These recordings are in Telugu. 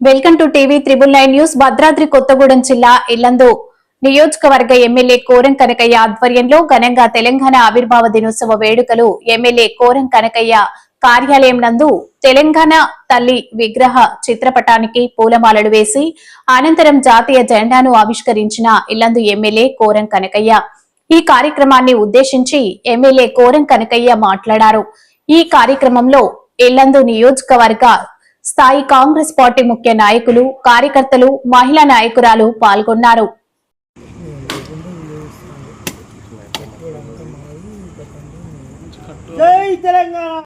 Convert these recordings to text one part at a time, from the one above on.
Welcome to TV triple nine news Bhadradri Kothagudem జిల్లా ఇల్లందు. నియోజకవర్గ ఎమ్మెల్యే కోరం కనకయ్య ఆధ్వర్యంలో ఘనంగా తెలంగాణ ఆవిర్భావ దినోత్సవ వేడుకలు ఎమ్మెల్యే కోరం కనకయ్య కార్యాలయం నందు తెలంగాణ తల్లి విగ్రహ చిత్రపటానికి పూలమాలలు వేసి అనంతరం జాతీయ జెండాను ఆవిష్కరించిన ఇల్లందు ఎమ్మెల్యే కోరం కనకయ్య. ఈ కార్యక్రమాన్ని ఉద్దేశించి ఎమ్మెల్యే కోరం కనకయ్య మాట్లాడారు. ఈ కార్యక్రమంలో ఇల్లందు నియోజకవర్గ స్థాయి కాంగ్రెస్ పార్టీ ముఖ్య నాయకులు కార్యకర్తలు మహిళా నాయకురాలు పాల్గొన్నారు. జై తెలంగాణ!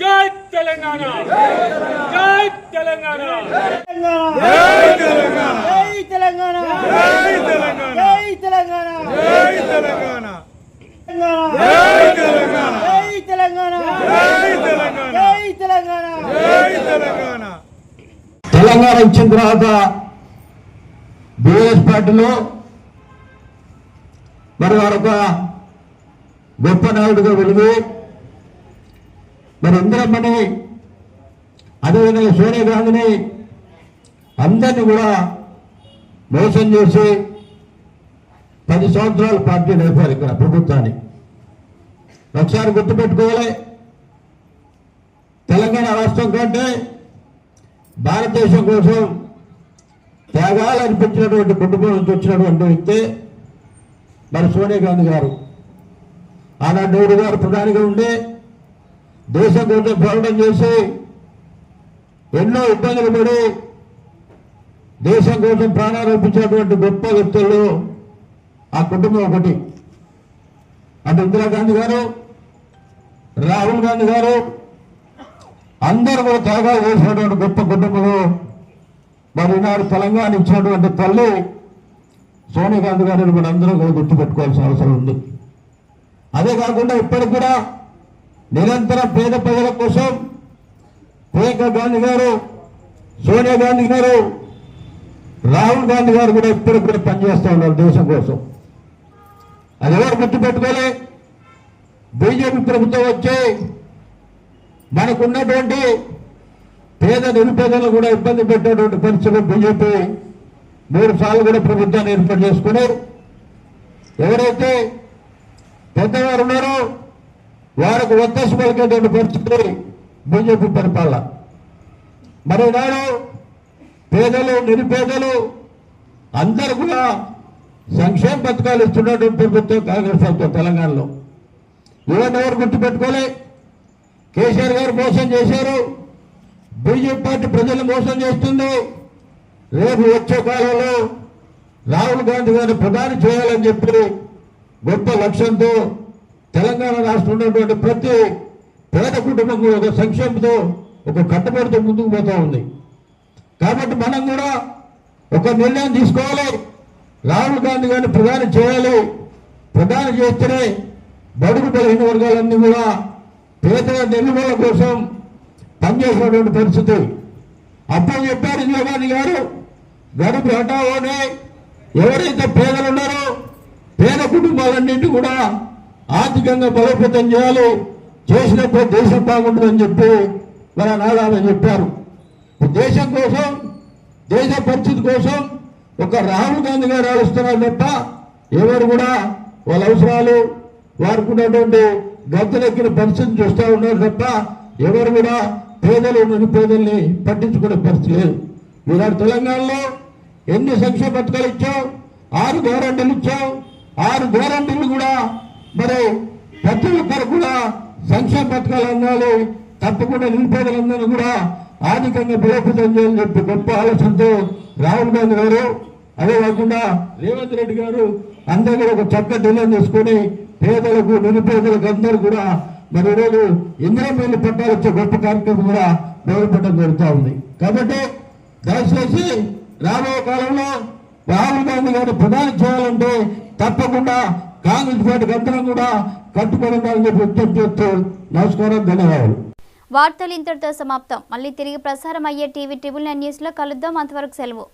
జై తెలంగాణ జై తెలంగాణ జై తెలంగాణ జై తెలంగాణ జై తెలంగాణ జై తెలంగాణ జై తెలంగాణ. జై తెలంగాణ. జై తెలంగాణ. జై తెలంగాణ. జై తెలంగాణ. జై తెలంగాణ. తెలంగాణ ఇచ్చిన తర్వాత బీఎస్ పార్టీలో మరి వారొక గొప్ప నాయుడుగా వెలుగు. మరి ఇందిరమ్మని అదేవిధంగా సోనియా గాంధీని అందరినీ కూడా మోసం చేసి పది సంవత్సరాలు పార్టీ నడిపారు ఇక్కడ ప్రభుత్వాన్ని. ఒకసారి గుర్తుపెట్టుకోవాలి. తెలంగాణ రాష్ట్రం కంటే భారతదేశం కోసం త్యాగాలు అనిపించినటువంటి కుటుంబం నుంచి వచ్చినటువంటి వ్యక్తి మరి సోనియా గాంధీ గారు. ఆనాడు నెహ్రూ గారు ప్రధానిగా ఉండి దేశం కోసం పోరాటం చేసి ఎన్నో ఇబ్బందులు పడి దేశం కోసం ప్రాణాలు అర్పించినటువంటి గొప్ప వ్యక్తుల్లో ఆ కుటుంబం ఒకటి. అంటే ఇందిరాగాంధీ గారు రాహుల్ గాంధీ గారు అందరూ కూడా త్వరగా వేసినటువంటి గొప్ప కుటుంబంలో మరి ఈనాడు తెలంగాణ ఇచ్చినటువంటి తల్లి సోనియా గాంధీ గారిని కూడా అందరం కూడా గుర్తుపెట్టుకోవాల్సిన అవసరం ఉంది. అదే కాకుండా ఇప్పటికి కూడా నిరంతరం పేద ప్రజల కోసం ప్రియాంక గాంధీ గారు సోనియా గాంధీ గారు రాహుల్ గాంధీ గారు కూడా ఇప్పటికి కూడా పనిచేస్తూ ఉన్నారు దేశం కోసం. అది ఎవరు గుర్తుపెట్టుకోలే బీజేపీ ప్రభుత్వం వచ్చి మనకున్నటువంటి పేద నిరుపేదలు కూడా ఇబ్బంది పెట్టేటువంటి పరిస్థితులు బీజేపీ మూడు సార్లు కూడా ప్రభుత్వాన్ని ఏర్పాటు చేసుకుని ఎవరైతే పెద్దవారు ఉన్నారో వారికి ఒత్తసు పలికేటువంటి పరిస్థితి బీజేపీ పరిపాలన. మరి నాడు పేదలు నిరుపేదలు అందరూ కూడా సంక్షేమ పథకాలు ఇస్తున్నటువంటి ప్రభుత్వం కాంగ్రెస్ ప్రభుత్వం తెలంగాణలో. ఇవన్నీ ఎవరు గుర్తుపెట్టుకోలే? కేసీఆర్ గారు మోసం చేశారు. బీజేపీ పార్టీ ప్రజలు మోసం చేస్తుంది రేపు వచ్చే కాలంలో రాహుల్ గాంధీ గారిని ప్రధాని చేయాలని చెప్పి గొప్ప లక్ష్యంతో తెలంగాణ రాష్ట్రం ఉన్నటువంటి ప్రతి పేద కుటుంబం ఒక సంక్షేమంతో ఒక కట్టుబడితో ముందుకు పోతూ ఉంది. కాబట్టి మనం కూడా ఒక నిర్ణయం తీసుకోవాలి. రాహుల్ గాంధీ గారిని ప్రధాని చేయాలి. ప్రధాని చేస్తేనే బడుగు బలహీన వర్గాలన్నీ కూడా పేదల నిర్మూలన కోసం పనిచేసినటువంటి పరిస్థితి. అప్పుడు చెప్పారు ఇందిరాగాంధీ గారు గడుపు హఠావోనే ఎవరైతే పేదలు ఉన్నారో పేద కుటుంబాలన్నింటి కూడా ఆర్థికంగా బలోపేతం చేయాలి. చేసినప్పుడు దేశం బాగుంటుందని చెప్పి మన నాదాలని చెప్పారు. దేశం కోసం దేశ పరిస్థితి కోసం ఒక రాహుల్ గాంధీ గారు ఆలోచిస్తున్నారు తప్ప ఎవరు కూడా వాళ్ళ అవసరాలు వారికి ఉన్నటువంటి గద్దెలెక్కిన పరిస్థితి చూస్తూ ఉన్నారు తప్ప ఎవరు కూడా పేదలు నిరుపేదల్ని పట్టించుకునే పరిస్థితి లేదు. ఈనాడు తెలంగాణలో ఎన్ని సంక్షేమ పథకాలు ఇచ్చావు? ఆరు గ్యారంటీలు ఇచ్చావు. ఆరు గ్యారంటీలు కూడా మరి ప్రతి ఒక్కరు కూడా సంక్షేమ పథకాలు అందాలి తప్పకుండా నిరుపేదలందరూ కూడా ఆర్థికంగా బలోపేతం చేయాలని చెప్పి గొప్ప ఆలోచనతో రాహుల్ గాంధీ గారు అదే కాకుండా రేవంత్ రెడ్డి గారు అందరూ ఒక చక్క నిర్ణయం చేసుకొని పేదలకు నిరుపేదలకు అందరూ కూడా మరి ఈరోజు ఇందిరా మేలు పట్టాలు వచ్చే గొప్ప కార్యక్రమం కూడా మొదలుపెట్టడం జరుగుతూ ఉంది. కాబట్టి దయచేసి రాబోయే కాలంలో రాహుల్ గాంధీ గారిని ప్రధాని చేయాలంటే తప్పకుండా కాంగ్రెస్ పార్టీకి అందరం కూడా కట్టుబడి ఉండాలని చెప్పి విజ్ఞప్తి చేస్తూ నమస్కారం ధన్యవాదాలు. వార్తలు ఇంతటితో సమాప్తం. మళ్ళీ తిరిగి ప్రసారం అయ్యే టీవీ ట్రిబుల్ నైన్ న్యూస్లో కలుద్దాం. అంతవరకు సెలవు.